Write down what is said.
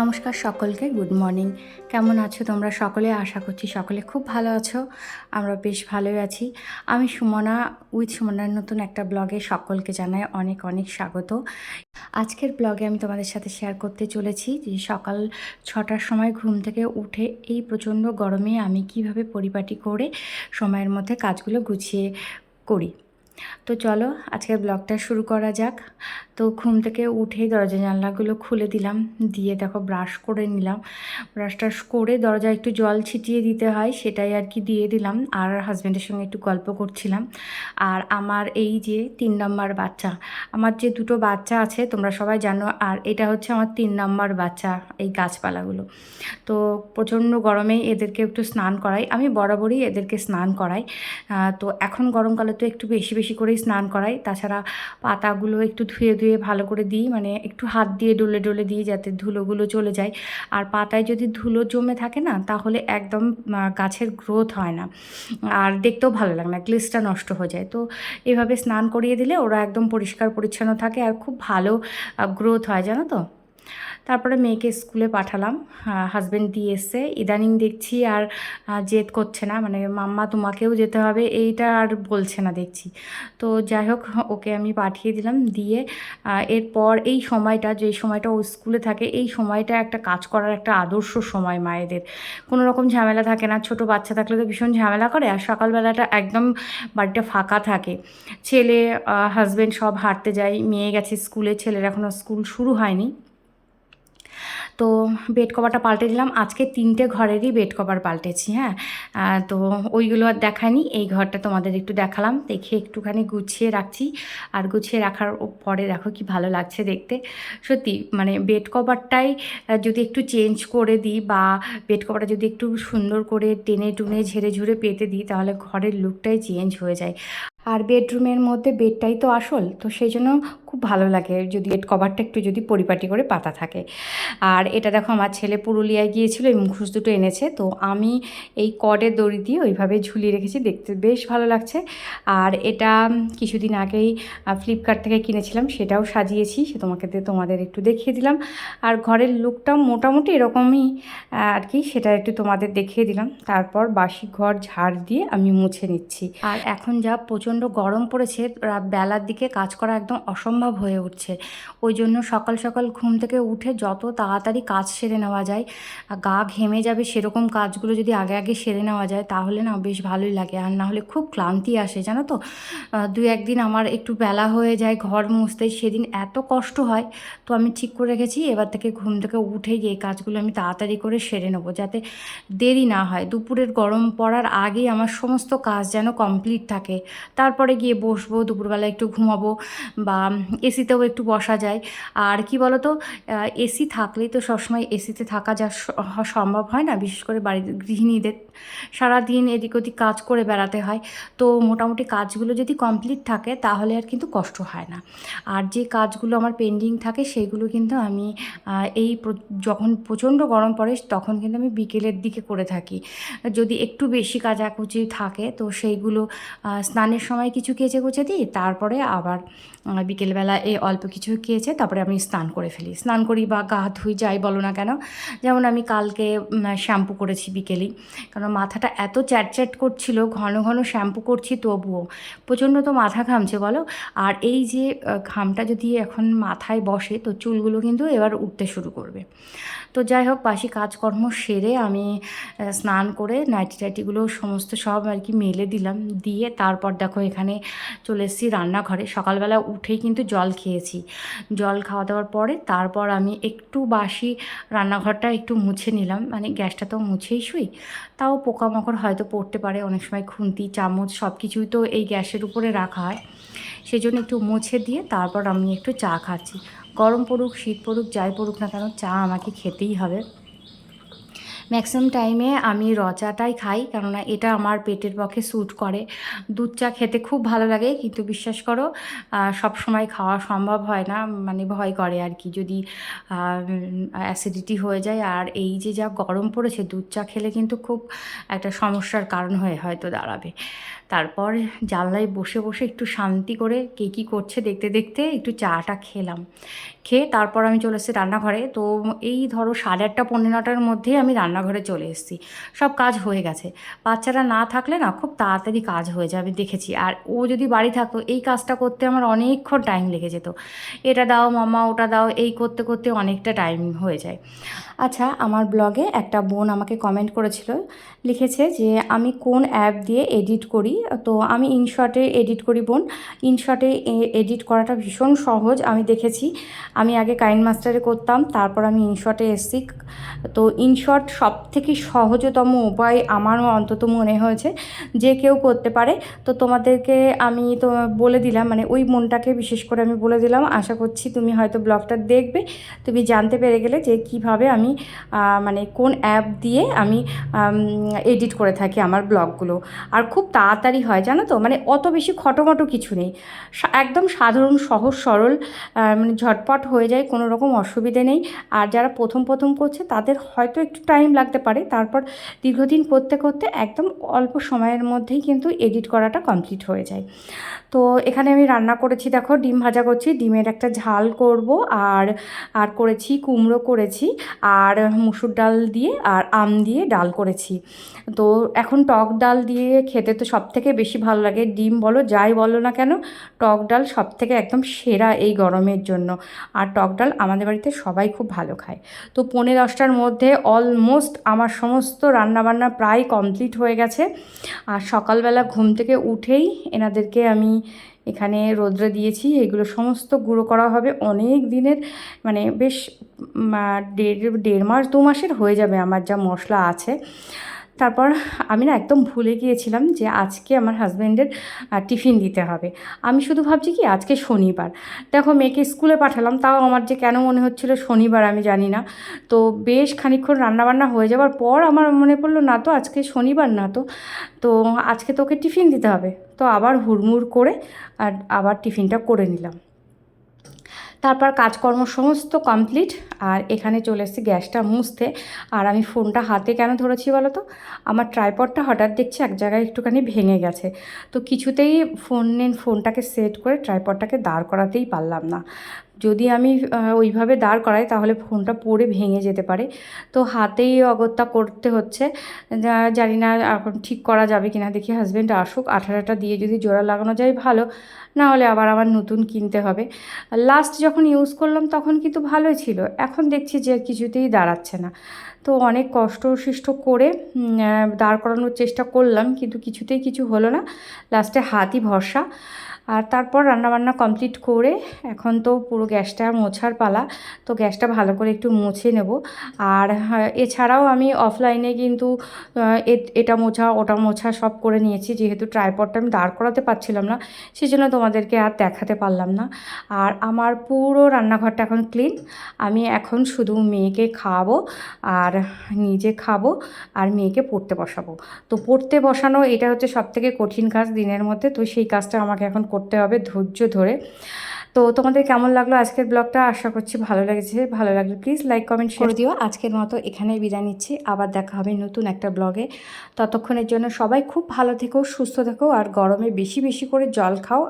নমস্কার সকলকে, good morning. কেমন আছো তোমরা সকলে? আশা করছি সকলে খুব ভালো আছো। আমরা বেশ ভালোই আছি। আমি সুমনা, উইথ সুমনার নতুন একটা ব্লগে সকলকে জানাই অনেক অনেক স্বাগত। আজকের ব্লগে আমি তোমাদের সাথে শেয়ার করতে চলেছি যে সকাল ছটার সময় ঘুম থেকে উঠে এই প্রচণ্ড গরমে আমি কীভাবে পরিপাটি করে সময়ের মধ্যে কাজগুলো গুছিয়ে করি। তো চলো, আজকের ব্লগটা শুরু করা যাক। তো ঘুম থেকে উঠে দরজা জানলাগুলো খুলে দিলাম, দিয়ে দেখো ব্রাশ করে নিলাম। ব্রাশ টাশ করে দরজা একটু জল ছিটিয়ে দিতে হয়, সেটাই আর কি দিয়ে দিলাম। আর হাজব্যান্ডের সঙ্গে একটু গল্প করছিলাম। আর আমার এই যে তিন নম্বর বাচ্চা, আমার যে দুটো বাচ্চা আছে, তোমরা সবাই জানো, আর এটা হচ্ছে আমার তিন নম্বর বাচ্চা, এই গাছপালাগুলো। তো প্রচণ্ড গরমে এদেরকে একটু স্নান করাই, আমি বরাবরই এদেরকে স্নান করাই। তো এখন গরমকালে তো একটু বেশি বেশি করেই স্নান করাই। তাছাড়া পাতাগুলো একটু ধুয়ে ধুয়ে ভালো করে দিই মানে একটু হাত দিয়ে ডলে ডলে দিই যাতে ধুলোগুলো চলে যায়। আর পাতায় যদি ধুলো জমে থাকে না, তাহলে একদম গাছের গ্রোথ হয় না। আর দেখতেও ভালো লাগে না, গ্লিসটা নষ্ট হয়ে যায়। তো এভাবে স্নান করিয়ে দিলে ওরা একদম পরিষ্কার পরিচ্ছন্ন থাকে আর খুব ভালো গ্রোথ হয়, জানো তো? তারপরে মেয়েকে স্কুলে পাঠালাম। হাজব্যান্ড দিয়ে এসছে ইদানিং দেখছি আর জেদ করছে না। মানে মাম্মা, তোমাকেও যেতে হবে। এইটা আর বলছে না দেখছি। তো যাই হোক, ওকে আমি পাঠিয়ে দিলাম। দিয়ে এরপর এই সময়টা, যে সময়টা ও স্কুলে থাকে, এই সময়টা একটা কাজ করার একটা আদর্শ সময় মায়েদের। কোনো রকম ঝামেলা থাকে না। ছোট বাচ্চা থাকলে তো ভীষণ ঝামেলা করে আর সকালবেলাটা একদম বাড়িটা ফাঁকা থাকে। ছেলে হাজব্যান্ড সব হাঁটতে যায়। মেয়ে গেছে স্কুলে, ছেলের এখনও স্কুল শুরু হয়নি। তো বেড কভারটা পাল্টে দিলাম। আজকে তিনটে ঘরেরই বেড কভার পাল্টেছি হ্যাঁ। তো ওইগুলো আর দেখায়নি এই ঘরটা তোমাদের একটু দেখালাম। দেখে একটুখানি গুছিয়ে রাখছি। আর গুছিয়ে রাখার পরে দেখো কি ভালো লাগছে দেখতে। সত্যি মানে বেড কভারটাই যদি একটু চেঞ্জ করে দিই বা বেড কভারটা যদি একটু সুন্দর করে টেনে টুনে ঝেড়ে ঝুড়ে পেতে দিই, তাহলে ঘরের লুকটাই চেঞ্জ হয়ে যায়। আর বেডরুমের মধ্যে বেডটাই তো আসল। তো সেই জন্য খুব ভালো লাগে যদি বেড কভারটা একটু যদি পরিপাটি করে পাতা থাকে। আর এটা দেখো আমার ছেলে পুরুলিয়ায় গিয়েছিল এই মুখোশ দুটো এনেছে, তো আমি এই কডের দড়ি দিয়ে ওইভাবে ঝুলিয়ে রেখেছি, দেখতে বেশ ভালো লাগছে। আর এটা কিছুদিন আগেই ফ্লিপকার্ট থেকে কিনেছিলাম, সেটাও সাজিয়েছি, সে তোমাকে তোমাদের একটু দেখিয়ে দিলাম। আর ঘরের লুকটাও মোটামুটি এরকমই আর কি, সেটা একটু তোমাদের দেখিয়ে দিলাম। তারপর বাসি ঘর ঝাড় দিয়ে আমি মুছে নিচ্ছি। আর এখন যা প্রচণ্ড গরম পড়েছে বেলার দিকে কাজ করা একদম অসম্ভব হয়ে উঠছে। ওই জন্য সকাল সকাল ঘুম থেকে উঠে যত তাড়াতাড়ি কাজ সেরে নেওয়া যায় গা ঘেমে যাবে সেরকম কাজগুলো যদি আগে আগে সেরে নেওয়া যায়, তাহলে না বেশ ভালোই লাগে। আর না হলে খুব ক্লান্তি আসে, জানো তো? দু একদিন আমার একটু বেলা হয়ে যায়, ঘর মুছতে, সেদিন এত কষ্ট হয়, তো আমি ঠিক করে রেখেছি, এবার থেকে ঘুম থেকে উঠে গিয়ে কাজগুলো আমি তাড়াতাড়ি করে সেরে নেব, যাতে দেরি না হয়। দুপুরের গরম পড়ার আগেই আমার সমস্ত কাজ যেন কমপ্লিট থাকে। তারপরে গিয়ে বসবো, দুপুরবেলা একটু ঘুমাবো, বা এসিতেও একটু বসা যায়। আর কি বলতো এসি থাকলেই তো সবসময় এসিতে থাকা যা সম্ভব হয় না বিশেষ করে বাড়ির গৃহিণীদের। সারাদিন এদিক ওদিক কাজ করে বেড়াতে হয়। তো মোটামুটি কাজগুলো যদি কমপ্লিট থাকে তাহলে আর কিন্তু কষ্ট হয় না। আর যে কাজগুলো আমার পেন্ডিং থাকে সেগুলো কিন্তু আমি এই যখন প্রচণ্ড গরম পড়ে তখন কিন্তু আমি বিকেলের দিকে করে থাকি। যদি একটু বেশি কাচাকুচি থাকে তো সেইগুলো স্নানের সময় কিছু কেচে কুচে দিই তারপরে আবার আহ, বিকেলবেলা এই অল্প কিছু খেয়েছে, তারপরে আমি স্নান করে ফেলি। স্নান করি বা গা ধুই, যাই বলো না কেন। যেমন আমি কালকে শ্যাম্পু করেছি বিকেলেই। কারণ মাথাটা এত চ্যাটচ্যাট করছিল, ঘন ঘন শ্যাম্পু করছি তবুও। প্রচণ্ড তো মাথা ঘামছে, বলো। আর এই যে ঘামটা যদি এখন মাথায় বসে, তো চুলগুলো কিন্তু এবার উঠতে শুরু করবে। তো যাই হোক, বাসি কাজকর্ম সেরে আমি স্নান করে নাইটি টাইটিগুলো সমস্ত সব আর কি মেলে দিলাম। দিয়ে তারপর দেখো এখানে চলে এসেছি রান্নাঘরে। সকালবেলা উঠেই কিন্তু জল খেয়েছি। জল খাওয়া দাওয়ার পরে তারপর আমি একটু বাসি রান্নাঘরটা একটু মুছে নিলাম। মানে গ্যাসটা তো মুছেই শুই। তাও পোকামাকড় হয়তো পড়তে পারে। অনেক সময় খুন্তি, চামচ সব কিছুই তো এই গ্যাসের উপরে রাখা হয়। সেই জন্য একটু মুছে দিয়ে তারপর আমি একটু চা খাচ্ছি। গরম পড়ুক শীত পড়ুক যাই পড়ুক না কেন চা আমাকে খেতেই হবে। ম্যাক্সিমাম টাইমে আমি র চাটাই খাই, কেননা এটা আমার পেটের পক্ষে স্যুট করে। দুধ চা খেতে খুব ভালো লাগে, কিন্তু বিশ্বাস করো সব সময় খাওয়া সম্ভব হয় না মানে ভয় করে আর কি। যদি অ্যাসিডিটি হয়ে যায়, আর এই যে যা গরম পড়েছে, দুধ চা খেলে কিন্তু খুব একটা সমস্যার কারণ হয়ে, হয়তো দাঁড়াবে। তারপর জানলায় বসে বসে একটু শান্তি করে কে কী করছে দেখতে দেখতে একটু চাটা খেলাম। খেয়ে তারপর আমি চলে এসেছি রান্নাঘরে। তো এই ধরো সাড়ে আটটা পনেরো নটার মধ্যেই আমি রান্নাঘরে চলে এসেছি। সব কাজ হয়ে গেছে। বাচ্চারা না থাকলে না খুব তাড়াতাড়ি কাজ হয়ে যাবে, দেখেছি। আর ও যদি বাড়ি থাকতো, এই কাজটা করতে আমার অনেকক্ষণ টাইম লেগে যেত। এটা দাও মামা ওটা দাও, এই করতে করতে অনেকটা টাইম হয়ে যায়। আচ্ছা আমার ব্লগে একটা বোন আমাকে কমেন্ট করেছিল লিখেছে যে, আমি কোন অ্যাপ দিয়ে এডিট করি? তো আমি ইনশটে এডিট করি বোন। ইনশটে এডিট করাটা ভীষণ সহজ, আমি দেখেছি। আমি আগে কাইন মাস্টারে করতাম, তারপর আমি ইনশটে এসছি। তো ইনশট সব থেকে সহজতম উপায় আমারও অন্তত মনে হয়েছে যে কেউ করতে পারে। তো তোমাদেরকে আমি তো বলে দিলাম মানে ওই মনটাকে বিশেষ করে আমি বলে দিলাম। আশা করছি তুমি হয়তো ব্লগটা দেখবে। তুমি জানতে পেরে গেলে যে কীভাবে আমি মানে কোন অ্যাপ দিয়ে আমি এডিট করে থাকি আমার ব্লগগুলো। আর খুব তাড়াতাড়ি হয়, জানো তো? মানে অত বেশি খটোমটো কিছু নেই। একদম সাধারণ, সহজ, সরল মানে ঝটপট হয়ে যায়, কোনো রকম অসুবিধে নেই। আর যারা প্রথম প্রথম করছে, তাদের হয়তো একটু টাইম লাগতে পারে। তারপর দীর্ঘদিন করতে করতে একদম অল্প সময়ের মধ্যেই কিন্তু এডিট করাটা কমপ্লিট হয়ে যায়। তো এখানে আমি রান্না করেছি, দেখো, ডিম ভাজা করছি, ডিমের একটা ঝাল করব, আর আর করেছি কুমড়ো করেছি, আর মুসুর ডাল দিয়ে, আর আম দিয়ে ডাল করেছি। তো এখন টক ডাল দিয়ে খেতে তো সব থেকে বেশি ভালো লাগে। ডিম বলো, যাই বলো না কেন, টক ডাল সব থেকে একদম সেরা এই গরমের জন্য। আর টক ডাল আমাদের বাড়িতে সবাই খুব ভালো খায়। তো পনেরো দশটার মধ্যে অলমোস্ট আমার সমস্ত রান্নাবান্না প্রায় কমপ্লিট হয়ে গেছে। আর সকালবেলা ঘুম থেকে উঠেই এনাদেরকে আমি এখানে রোদ্রে দিয়েছি। এগুলো সমস্ত গুঁড়ো করা হবে। অনেক দিনের মানে বেশ দেড় দেড় মাস, দু মাসের হয়ে যাবে আমার যা মশলা আছে। তারপর আমি না একদম ভুলে গিয়েছিলাম যে আজকে আমার হাজব্যান্ডের টিফিন দিতে হবে। আমি শুধু ভাবছি কি আজকে শনিবার। দেখো মেয়েকে স্কুলে পাঠালাম, তাও আমার যে কেন মনে হচ্ছিল শনিবার আমি জানি না। তো বেশ খানিকক্ষণ রান্নাবান্না হয়ে যাওয়ার পর আমার মনে পড়ল, না তো, আজকে শনিবার না তো। তো আজকে তোকে টিফিন দিতে হবে। তো আবার হুড়মুড় করে আর আবার টিফিনটা করে নিলাম। তারপর কাজকর্ম সমস্ত কমপ্লিট আর এখানে চলে এসেছি গ্যাসটা মুছতে। আর আমি ফোনটা হাতে কেন ধরেছি বলো তো আমার ট্রাইপডটা হঠাৎ দেখছি এক জায়গায় একটুখানি ভেঙে গেছে। তো কিছুতেই ফোন নিন ফোনটাকে সেট করে ট্রাইপডটাকে দাঁড় করাতেই পারলাম না। যদি আমি ওইভাবে দাঁড় করাই তাহলে ফোনটা পড়ে ভেঙে যেতে পারে। তো হাতেই অগত্যা করতে হচ্ছে। জানি না এখন ঠিক করা যাবে কি না দেখি হাজব্যান্ড আসুক, আঠারোটা দিয়ে যদি জোড়া লাগানো যায় ভালো, না হলে আবার আমার নতুন কিনতে হবে। লাস্ট যখন ইউজ করলাম তখন কিন্তু ভালোই ছিল। এখন দেখছি যে কিছুতেই দাঁড়াচ্ছে না। তো অনেক কষ্ট সৃষ্ট করে দাঁড় করানোর চেষ্টা করলাম কিন্তু কিছুতেই কিছু হলো না। লাস্টে হাতই ভরসা। আর তারপর রান্নাবান্না কমপ্লিট করে এখন তো পুরো গ্যাসটা মোছার পালা তো গ্যাসটা ভালো করে একটু মুছে নেব। আর হ্যাঁ, এছাড়াও আমি অফলাইনে কিন্তু এটা মোছা ওটা মোছা সব করে নিয়েছি। যেহেতু ট্রাইপডটা আমি দাঁড় করাতে পারছিলাম না সেই জন্য তোমাদেরকে আর দেখাতে পারলাম না। আর আমার পুরো রান্নাঘরটা এখন ক্লিন আমি এখন শুধু মেয়েকে খাওয়াবো আর নিজে খাব আর মেয়েকে পড়তে বসাবো। তো পড়তে বসানো এটা হচ্ছে সব থেকে কঠিন কাজ দিনের মধ্যে তো সেই কাজটা আমাকে এখন করতে হবে ধৈর্য ধরে। তো তোমাদের কেমন লাগল আজকের ব্লগটা? আশা করছি ভালো লেগেছে। ভালো লাগলে প্লিজ লাইক কমেন্ট করে দিও। আজকের মতো এখানেই বিদায় নিচ্ছি। আবার দেখা হবে নতুন একটা ব্লগে। ততক্ষণের জন্য সবাই খুব ভালো থেকো, সুস্থ থেকো, আর গরমে বেশি বেশি করে জল খাও।